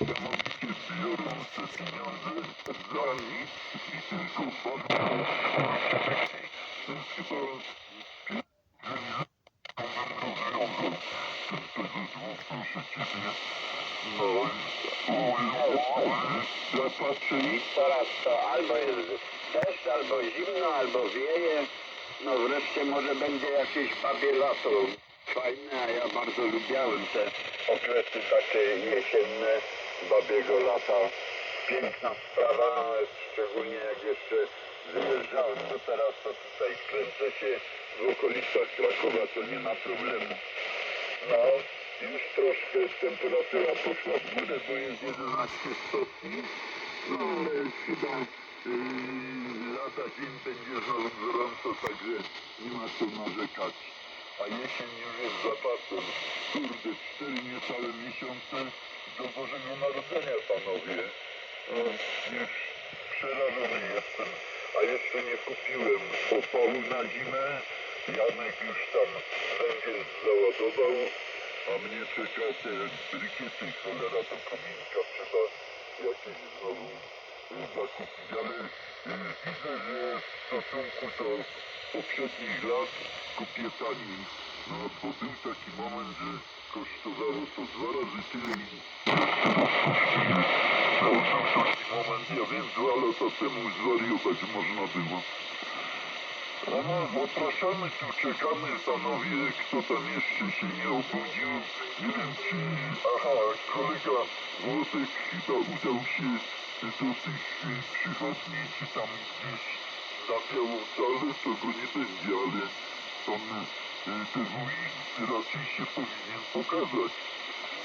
niesamowicie biorą te pieniądze za nic i tylko bardzo Więc chyba No, ja patrzę i Teraz to albo jest deszcz, albo zimno, albo wieje. No wreszcie może będzie jakieś babie lato. Fajne, a ja bardzo lubiałem te okresy takie jesienne babiego lata. Piękna sprawa, szczególnie jak jeszcze wyjeżdżałem, bo teraz to tutaj kręcę się w okolicach Krakowa, to nie ma problemu. No, już troszkę temperatura poszła w górę, bo jest 11 stopni. No ale chyba yy, lata dzień będzie znowu gorąco, także nie ma co narzekać. A jesień już jest za pasem. Kurde, cztery niecałe miesiące do Bożego Narodzenia, panowie. Już przerażony jestem. A jeszcze nie kupiłem opału na zimę. Janek już tam węgiel załadował. A mnie czeka te brykiety, cholera do kominka trzeba jakieś znowu zakupić, ale y, widzę, że w stosunku do poprzednich lat kupię taniej. No bo był taki moment, że kosztowało to dwa razy tyle i no, był taki moment, ja wiem, dwa lata temu zwariować można było. No, zapraszamy tu, czekamy panowie, kto tam jeszcze się nie obudził. Nie wiem czy... Aha, kolega Włosek chyba udał się do tych y, przychodni, czy tam gdzieś na białą salę, to go nie będzie, ale pan TWI raczej się powinien pokazać.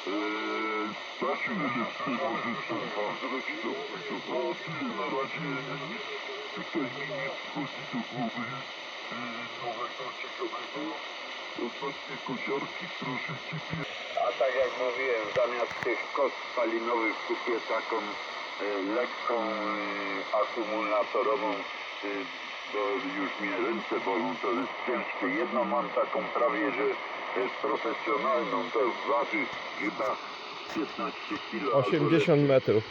Eee, Stasiu, jeszcze może trzeba zresztą, to no, tyle na razie tutaj mi nie wchodzi do głowy e, nowego, ciekawego. Ostatnie kosiarki, proszę ciebie. A tak jak mówiłem, zamiast tych kos spalinowych kupię taką e, lekką e, akumulatorową, e, bo już mnie ręce bolą, to jest ciężkie. Jedną mam taką prawie, że e, profesjonalną, to waży chyba 15 kg. 80 metrów.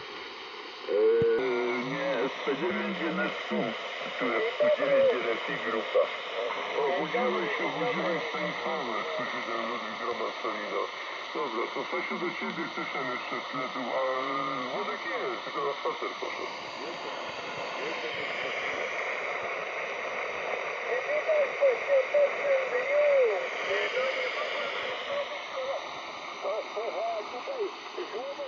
Eee, nie, SP9 NSU, które w 9 NSI grupa. Obudziłeś się, obudziłeś chwale, co się lubi groba Solino. Dobra, to Stasiu do ciebie, tam jeszcze sklepił, a Włodek jest, tylko na spacer poszedł. Thank you.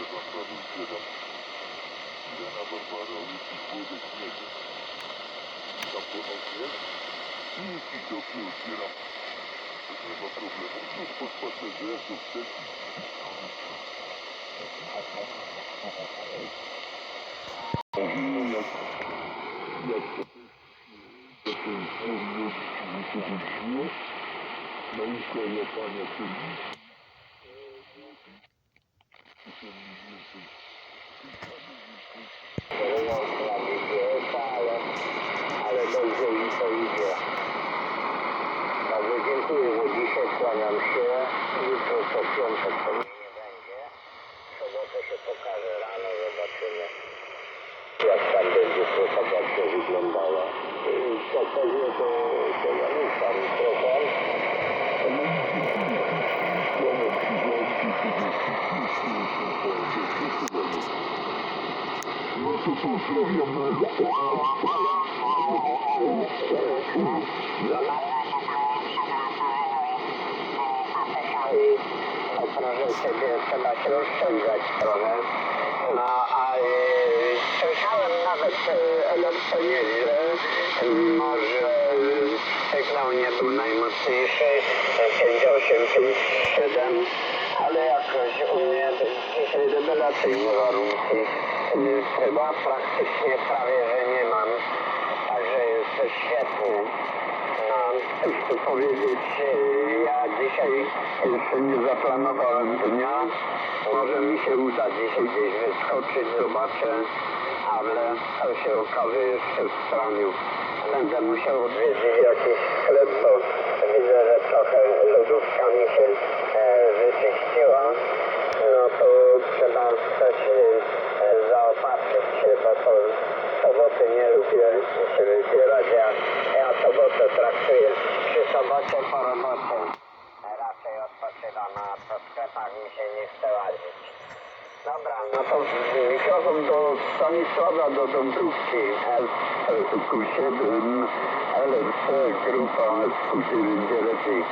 Wam prawie zbieram. Irena Barbara, Łuki, Włodek, nie wiem. Tam pomoc jest? Nic i dobrze otwieram. Nie ma problemu. Tuż po spacerze, jak to wcześniej. Jak, jak to zaczęło się wychodziło, nauka łapania termików, ale, dobrze im to idzie. Bardzo dziękuję za dzisiaj, kłaniam się. Jutro to piątek, to mnie nie będzie. W sobotę się pokaże rano, zobaczymy. Jak tam będzie to wyglądało. I Co pewnie to, to ja tam trochę. No to pozdrawiam. Proszę sobie, trzeba się rozpędzać trochę. No, a e, słyszałem nawet e, elektronicznie, Może sygnał nie był najmocniejszy, 5,8, 5,7, ale jakoś u mnie dzisiaj rewelacyjne warunki. Chyba praktycznie prawie, że nie mam, także jest to świetnie. Cóż tu powiedzieć, ja dzisiaj jeszcze nie zaplanowałem dnia. Może mi się uda dzisiaj gdzieś wyskoczyć, zobaczę, ale to się okaże jeszcze w stroniu. Będę musiał odwiedzić jakiś sklep, bo widzę, że trochę lodówka mi się e, wyczyściła. No to trzeba coś e, zaopatrzyć się, bo to soboty nie lubię się wybierać. Ja, ja sobotę traktuję po robocie. Raczej odpoczywam, a po sklepach mi się nie chce łazić. Dobra, no to mikrofon do Stanisława, do Dąbrówki. SQ7, LFC, grupa SQ9 lepiej.